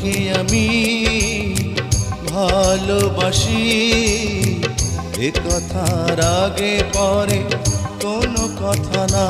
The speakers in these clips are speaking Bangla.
তোমাকে আমি ভালোবাসি। এ কথার আগে পরে কোনো কথা না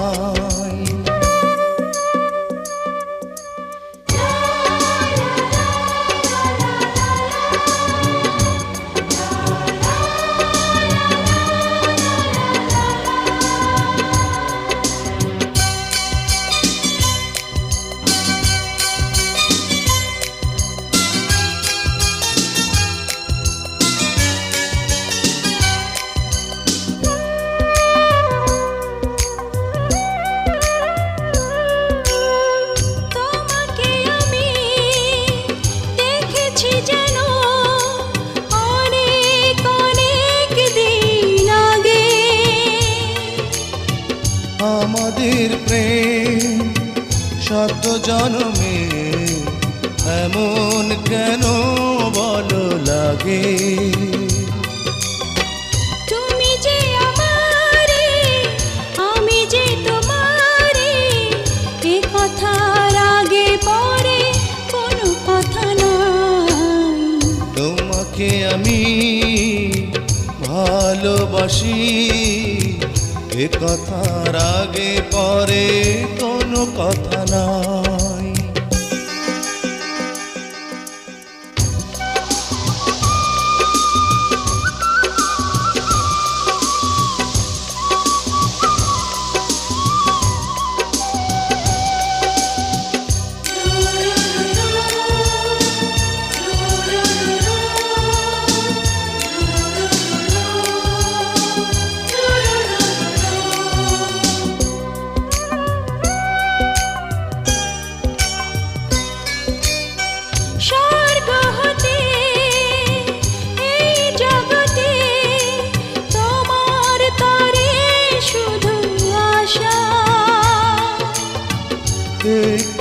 আমাদের প্রেম শত জন্মে এমন কেন বলো লাগে? তুমি যে আমারে আমি যে তোমারে এ কথার আগে পরে কোনো কথা নাই তোমাকে আমি ভালোবাসি এ কথার আগে পরে কোনো কথা নাই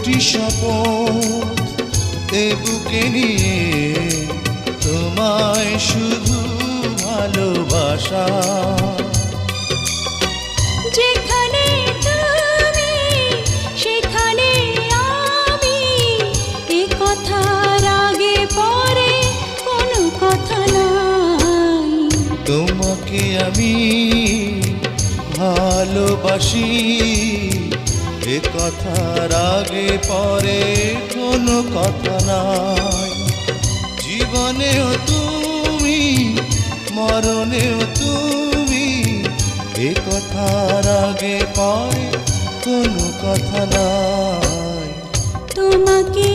একটি শপথ। এ বুকে নিয়ে তোমায় শুধু ভালোবাসা। যেখানে সেখানে আমি। এ কথার আগে কোনো কথা নাই। তোমাকে আমি ভালোবাসি। এ কথার আগে পরে কোনো কথা নাই। জীবনেও তুমি, মরণেও তুমি, এ কথার আগে পরে কোনো কথা নাই। তোমাকে